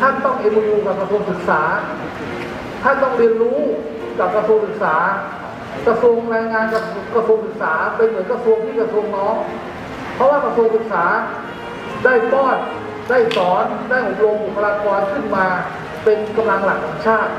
ท่านต้องเอ็มยูกับกระทรวงศึกษา ท่านต้องเรียนรู้กับกระทรวงศึกษา กระทรวงแรงงานกับกระทรวงศึกษาเป็นเหมือนกระทรวงที่กระทรวงน้อง เพราะว่ากระทรวงศึกษาได้ป้อนได้สอนได้อบรมบุคลากรขึ้นมาเป็นกำลังหลักของชาติ